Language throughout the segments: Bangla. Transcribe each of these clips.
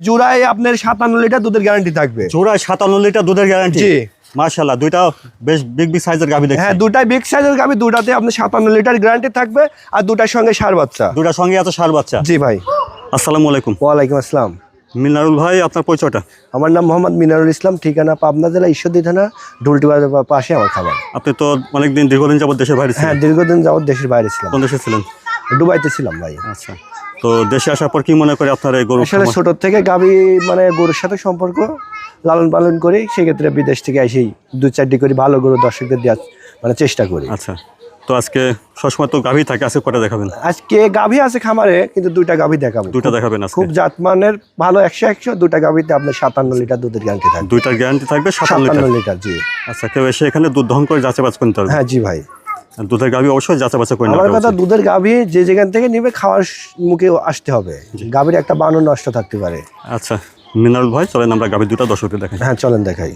জোড়ায় আপনার সাতান্ন লিটার দুধের গ্যারান্টি থাকবে। জোড়ায় সাতান্ন লিটার দুধের গ্যারান্টি জি। দুইটা বেশ বিগ বিগ সাইজের গাভি দেখছি হ্যাঁ দুটাই বিগ সাইজের গাবি দুটাতে আপনার সাতান্ন লিটার গ্যারান্টি থাকবে আর দুটার সঙ্গে সার বাচ্চা। দুটার সঙ্গে আছে সার বাচ্চা? জি ভাই। আসসালামু আলাইকুম। ওয়ালাইকুম আসসালাম। মিনারুল ভাই আপনার পরিচয়টা? আমার নাম মোহাম্মদ মিনারুল ইসলাম ঠিকানা পাবনা জেলা ঈশ্বরদী থানা ঢুলটি পাশে আমার খাবার আপনি তো অনেকদিন দীর্ঘদিন যাবত দেশের বাইরে হ্যাঁ দীর্ঘদিন যাবত দেশের বাইরে ছিলাম। কোন দেশে ছিলেন? দুবাইতে ছিলাম ভাই। আচ্ছা। তো দেশে আসার পর কি মনে করে আপনার এই গরু আসলে ছোট থেকে গাবি মানে গরুর সাথে সম্পর্ক লালন পালন করি সেক্ষেত্রে বিদেশ থেকে এসেই দু চারটি করে ভালো গরু দর্শকদের দেওয়ার মানে চেষ্টা করি। আচ্ছা তো আজকে সবসময় তো গাভি থাকে আজকে কটা দেখাবেন? আজকে গাভি আছে খামারে কিন্তু দুইটা গাভি দেখাবো। দুইটা দেখাবেন খুব জাতমানের ভালো একশো একশো দুটা গাভিতে আপনার সাতান্ন লিটার দুধের গ্যারান্টি থাকবে। দুইটার গ্যারান্টি থাকবে সাতান্ন লিটার? জি। আচ্ছা কেউ এসে এখানে দুধ দহন করে যাচাই বাজ করতে হবে? হ্যাঁ জি ভাই। দুধের গাভী অবশ্যই যাচাই বাচ্চা করে আমার কথা দুধের গাভী যে যেখান থেকে নিবে খাওয়ার মুখে আসতে হবে। গাভীর একটা বানর নষ্ট থাকতে পারে। আচ্ছা মিনারুল ভাই চলেন আমরা গাভীর দুটা দর্শকদের দেখাই। হ্যাঁ চলেন দেখাই।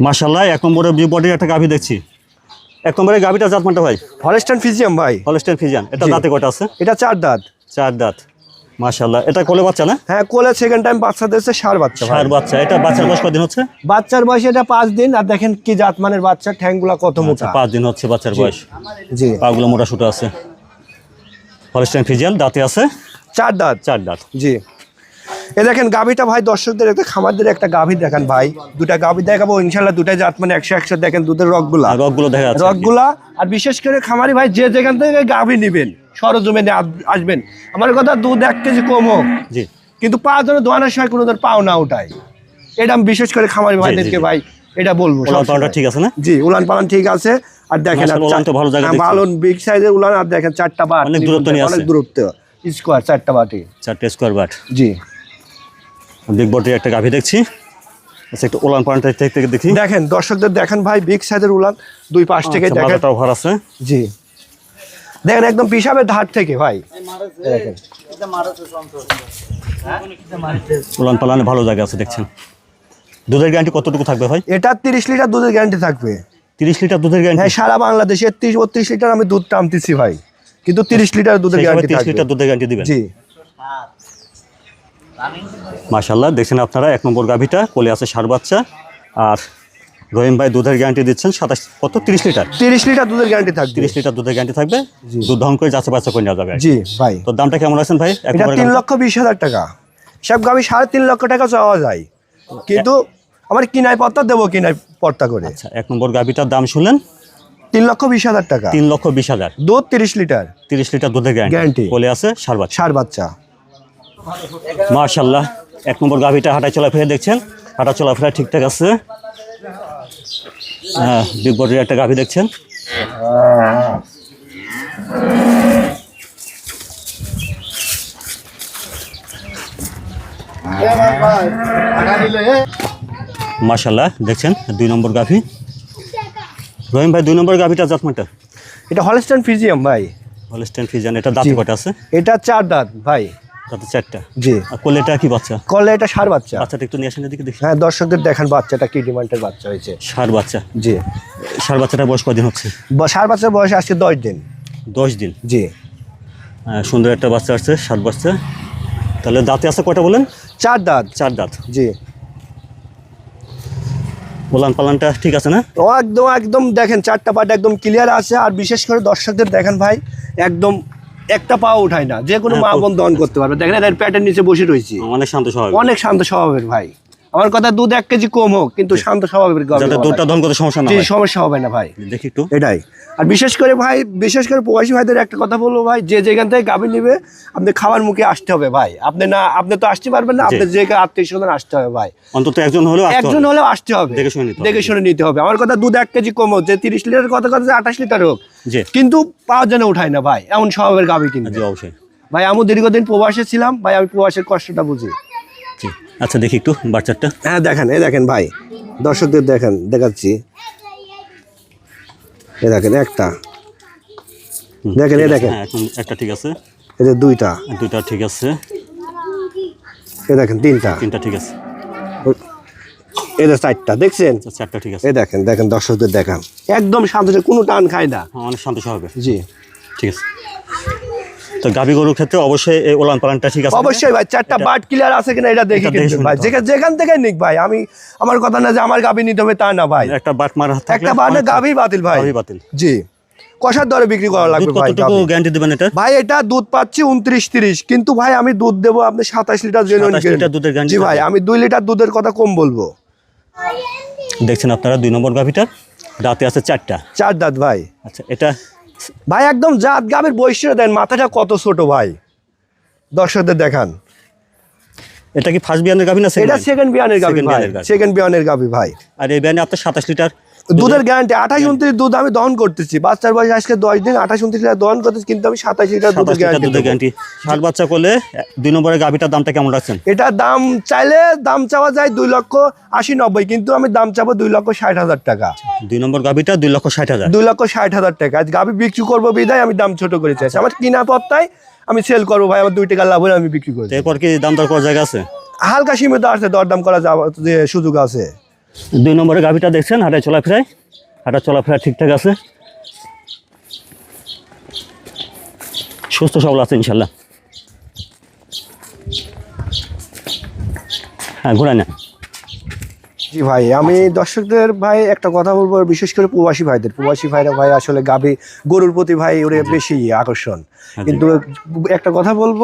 মাশাল্লাহ এক নম্বরে বিউ বডির একটা গাভী দেখছি। এক নম্বরে গাভীটা জাত মানটা ভাই? ফরেস্টান ফিজিয়াম ভাই। ফরেস্টান ফিজিয়াম এটা দাঁতে কটা আছে? এটা চার দাঁত। চার দাঁত। মাশাল্লাহ এটা কোলে বাচ্চা না? হ্যাঁ কোলে সেকেন্ড টাইম বাচ্চা দিয়েছে সার বাচ্চা বাচ্চা। এটা বাচ্চার বয়স কদিন হচ্ছে? বাচ্চার বয়স এটা দিন আর দেখেন কি জাতমানের বাচ্চা ঠ্যাংগুলা কত আচ্ছা, মোটা। দিন হচ্ছে বাচ্চার বয়স। জি। পাগুলো মোটা সুটো আছে দাঁতে আছে? চার দাঁত। চার দাঁত। জি। এ দেখেন গাভিটা ভাই দর্শকদের একটা খামারদের একটা গাভি দেখেন ভাই। দুটা গাভি দেখাবো ইনশাল্লাহ দুটা জাত মানে একশো একশো দেখেন দুধের রকগুলা আর রগগুলো দেখা রকগুলা আর বিশেষ করে খামারি ভাই যে যেখান থেকে গাভি নিবেন সরজমিনে আস- আসবেন। আমার কথা দুধ এক কেজি কম হোক। জি। কিন্তু পা যেন দোয়ানোর সময় কোনো পাও না ওঠায়। এটা আমি বিশেষ করে খামারি ভাইদেরকে ভাই এটা বলব। ঠিক আছে না? জি উলান পালান ঠিক আছে। আর দেখেন উলান ভালো জায়গা হ্যাঁ, ভালো বিগ সাইজের উলান আর দেখেন চারটা বাট। অনেক দূরত্ব অনেক। দূরত্ব। স্কোয়ার চারটা বাটি। চারটে স্কোয়ার বাট। জি। বিগ বডির একটা গাভি দেখছি। আচ্ছা একটু পালানটা থেকে থেকে দেখি। দেখেন দর্শকদের দেখেন ভাই বিগ সাইজের উলান দুই পাশ থেকে আচ্ছা, দেখেন ভর আছে। জি। দেখেন একদম পিসাবের ধার থেকে ভাই। দেখেন। উলান পালানে ভালো জায়গা আছে দেখছেন। দুধের গ্যারান্টি কতটুকু থাকবে ভাই? এটা তিরিশ লিটার দুধের গ্যারান্টি থাকবে। তিরিশ লিটার দুধের গ্যারান্টি হ্যাঁ সারা বাংলাদেশে তিরিশ বত্রিশ লিটার আমি দুধ টানতেছি ভাই। কিন্তু তিরিশ লিটার দুধের গ্যারান্টি তিরিশ লিটার দুধের গ্যারান্টি দিবেন? জি। মাশাল্লাহ দেখছেন আপনারা এক নম্বর গাভিটা কোলে আছে সার বাচ্চা আর রহিম ভাই দুধের গ্যারান্টি দিচ্ছেন সাতাশ কত? তিরিশ লিটার। তিরিশ লিটার দুধের গ্যারান্টি থাকবে। তিরিশ লিটার দুধের গ্যারান্টি থাকবে। দুধ দহন করে যাচ্ছে বাচ্চা করে নেওয়া যাবে। জি ভাই। তো দামটা কেমন আছেন ভাই? এটা তিন লক্ষ বিশ হাজার টাকা। সব গাভি সাড়ে তিন লক্ষ টাকা চাওয়া যায়। কিন্তু আমার কিনাই পত্তা দেবো কিনাই পর্তা করে। আচ্ছা এক নম্বর গাভিটার দাম শুনলেন? তিন লক্ষ বিশ হাজার টাকা। তিন লক্ষ বিশ হাজার। দুধ তিরিশ লিটার। তিরিশ লিটার দুধের গ্যারান্টি বলে আছে? সার বাচ্চা। সার বাচ্চা। মার্শাল্লাহ এক নম্বর গাভিটা হাঁটা চলাফেরা দেখছেন। হাঁটা চলাফেরা ঠিকঠাক আছে। হ্যাঁ বিগ বডির একটা গাভি দেখছেন? মার্শাল্লাহ দেখছেন দুই নম্বর গাভি। রহিম ভাই দুই নম্বর গাভিটা জাতমাটা এটা হলস্টাইন ফিজিয়াম ভাই। হলস্টেন ফিজিয়াম এটা দাঁত। কটা আছে? এটা চার দাঁত ভাই। তাতে চারটা? জি। আর কোলেটা কি বাচ্চা? সার বাচ্চা। বাচ্চাটা একটু নিয়ে আসেন এদিকে দেখি। হ্যাঁ দর্শকদের দেখান বাচ্চাটা কি ডিমান্ডের বাচ্চা হয়েছে। সার বাচ্চা। জি। সার বয়স কদিন হচ্ছে? সার বাচ্চার বয়স আজকে দশ দিন। দশ দিন? জি। সুন্দর একটা বাচ্চা আসছে সাত বাচ্চা। তাহলে দাঁতে আছে কটা বলেন? চার দাঁত। চার দাঁত। জি। ওলান পালানটা ঠিক আছে না? ও একদম একদম দেখেন চারটা পাটা একদম ক্লিয়ার আছে। আর বিশেষ করে দর্শকদের দেখেন ভাই একদম একটা পা উঠায় না যে কোনো হ্যাঁ, মা বোন দহন করতে পারবে। দেখেন এর প্যাটের নিচে বসে রয়েছে। অনেক শান্ত স্বভাব অনেক শান্ত স্বভাবের ভাই। আমার কথা দুধ এক কেজি কম হোক কিন্তু শান্ত দুধটা। করতে সমস্যা না সমস্যা হবে না ভাই। দেখি একটু। এটাই। আর বিশেষ করে ভাই বিশেষ করে প্রবাসী ভাইদের একটা কথা বলব ভাই যে যেখান থেকে গাভী নিবে আপনি খাওয়ার মুখে আসতে হবে ভাই। আপনি না আপনি তো আসতে পারবেন না আপনি যে আত্মীয় স্বজন আসতে হবে ভাই। অন্তত একজন হলেও একজন হলেও আসতে হবে। দেখে শুনে নিতে হবে। দেখে শুনে নিতে হবে। আমার কথা দুধ এক কেজি কম হোক যে তিরিশ লিটার কথা কথা যে আঠাশ লিটার হোক কিন্তু পাওয়ার জন্য উঠায় না ভাই এমন স্বভাবের গাভী কিন্তু অবশ্যই। ভাই আমি দীর্ঘদিন প্রবাসে ছিলাম ভাই আমি প্রবাসের কষ্টটা বুঝি। আচ্ছা দেখি একটু বাচ্চাটা। হ্যাঁ দেখেন এই দেখেন ভাই। দর্শকদের দেখেন দেখাচ্ছি। এ দেখেন একটা। দেখেন, আছে, দেখেন। হ্যাঁ, এখন একটা ঠিক আছে। এই যে দুইটা। দুইটা ঠিক আছে। এ দেখেন তিনটা। তিনটা ঠিক আছে। এই যে চারটা দেখছেন? আচ্ছা, চারটা ঠিক আছে। এই দেখেন দেখেন দর্শকদের দেখান। একদম শান্ত কোনো টান খায় না। হ্যাঁ, অনেক শান্ত স্বভাবের। জি। ঠিক আছে। তো গাভী গরুর ক্ষেত্রে অবশ্যই এই ওলান পালানটা ঠিক আছে অবশ্যই ভাই চারটা বাট ক্লিয়ার আছে কিনা এটা দেখি ভাই। যেখান থেকে নিক ভাই আমি আমার কথা না যে আমার গাবি নিতে হবে তা না ভাই। একটা বাট মারা একটা বাটে গাভী বাতিল ভাই। গাভী বাতিল। জি। কষার দরে বিক্রি করা লাগবে ভাই কতটুকু গ্যারান্টি দিবেন এটা? ভাই এটা দুধ পাচ্ছি উনত্রিশ তিরিশ। কিন্তু ভাই আমি দুধ দেবো আপনি সাতাশ লিটার জেনুইন 27 লিটার দুধের guarantee জি ভাই আমি দুই লিটার দুধের কথা কম বলব। দেখছেন আপনারা দুই নম্বর গাভীটা? দাঁতে আছে চারটা। চার দাঁত ভাই। আচ্ছা এটা ভাই একদম জাত গাভীর বৈশিষ্ট্য দেন মাথাটা কত ছোট ভাই? দর্শকদের দেখান। এটা কি ফার্স্ট বিয়ানের গাভী না এটা সেকেন্ড বিয়ানের গাভী। সেকেন্ড বিয়ানের গাভী ভাই। আর এই বিয়ানে আপনার সাতাশ লিটার দুধের গ্যারান্টি আঠাশ উনত্রিশ দুধ আমি দহন করতেছি। বাচ্চার বয়স আজকে দশ দিন আঠাশ উনত্রিশ লিটার দহন করতেছি কিন্তু আমি সাতাশ লিটার দুধের গ্যারান্টি দুধের গ্যারান্টি ষাট বাচ্চা করলে দুই নম্বরের গাভীটার দামটা কেমন রাখছেন? এটা দাম চাইলে দাম চাওয়া যায় দুই লক্ষ আশি নব্বই কিন্তু আমি দাম চাবো দুই লক্ষ ষাট হাজার টাকা। দুই নম্বর গাভীটা দুই লক্ষ ষাট হাজার। দুই লক্ষ ষাট হাজার টাকা। আজ গাভি বিক্রি করব বিদায় আমি দাম ছোট করে চাইছি আমার কিনা পত্তায় আমি সেল করব ভাই আমার দুই টাকা লাভ হলে আমি বিক্রি করি তো এরপর কি দাম দর করার জায়গা আছে? হালকা সীমিত আছে দরদাম করা যাওয়া যে সুযোগ আছে। দুই নম্বরের গাভীটা দেখছেন, হাটে চলাফেরায়। হাঁটা চলাফেরা ঠিকঠাক আছে। সুস্থ, সবল আছে ইনশাল্লাহ। হ্যাঁ ঘোরা না জি ভাই আমি দর্শকদের ভাই একটা কথা বলব বিশেষ করে প্রবাসী ভাইদের। প্রবাসী ভাইরা ভাই আসলে গাভী গরুর প্রতি ভাই ওরে বেশি আকর্ষণ। কিন্তু একটা কথা বলব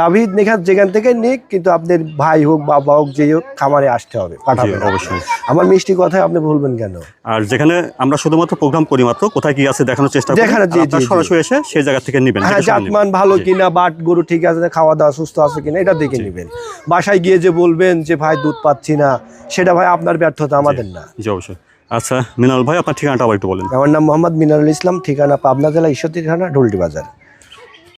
গাভী নেখান যেখান থেকে নিক কিন্তু আপনার ভাই হোক বাবা হোক যে হোক খামারে আসতে হবে পাঠাবেন। অবশ্যই। আমার মিষ্টি কথায় আপনি বলবেন কেন? আর যেখানে আমরা শুধুমাত্র প্রোগ্রাম করি মাত্র কোথায় কি আছে দেখানোর চেষ্টা করি দেখানো, জি। সরাসরি এসে সেই জায়গা থেকে নেবেন হ্যাঁ। জাতমান ভালো কিনা বাট গরু ঠিক আছে না, খাওয়া দাওয়া সুস্থ আছে কিনা এটা দেখে নেবেন। বাসায় গিয়ে যে বলবেন যে ভাই দুধ পাচ্ছি না। সেটা ভাই আপনার ব্যর্থতা আমাদের না। জি অবশ্যই। আচ্ছা মিনাল ভাই আপনার ঠিকানাটা আবার একটু বলেন। আমার নাম মোহাম্মদ মিনারুল ইসলাম ঠিকানা পাবনা জেলা ঈশ্বরদী থানা ঢুলটি বাজার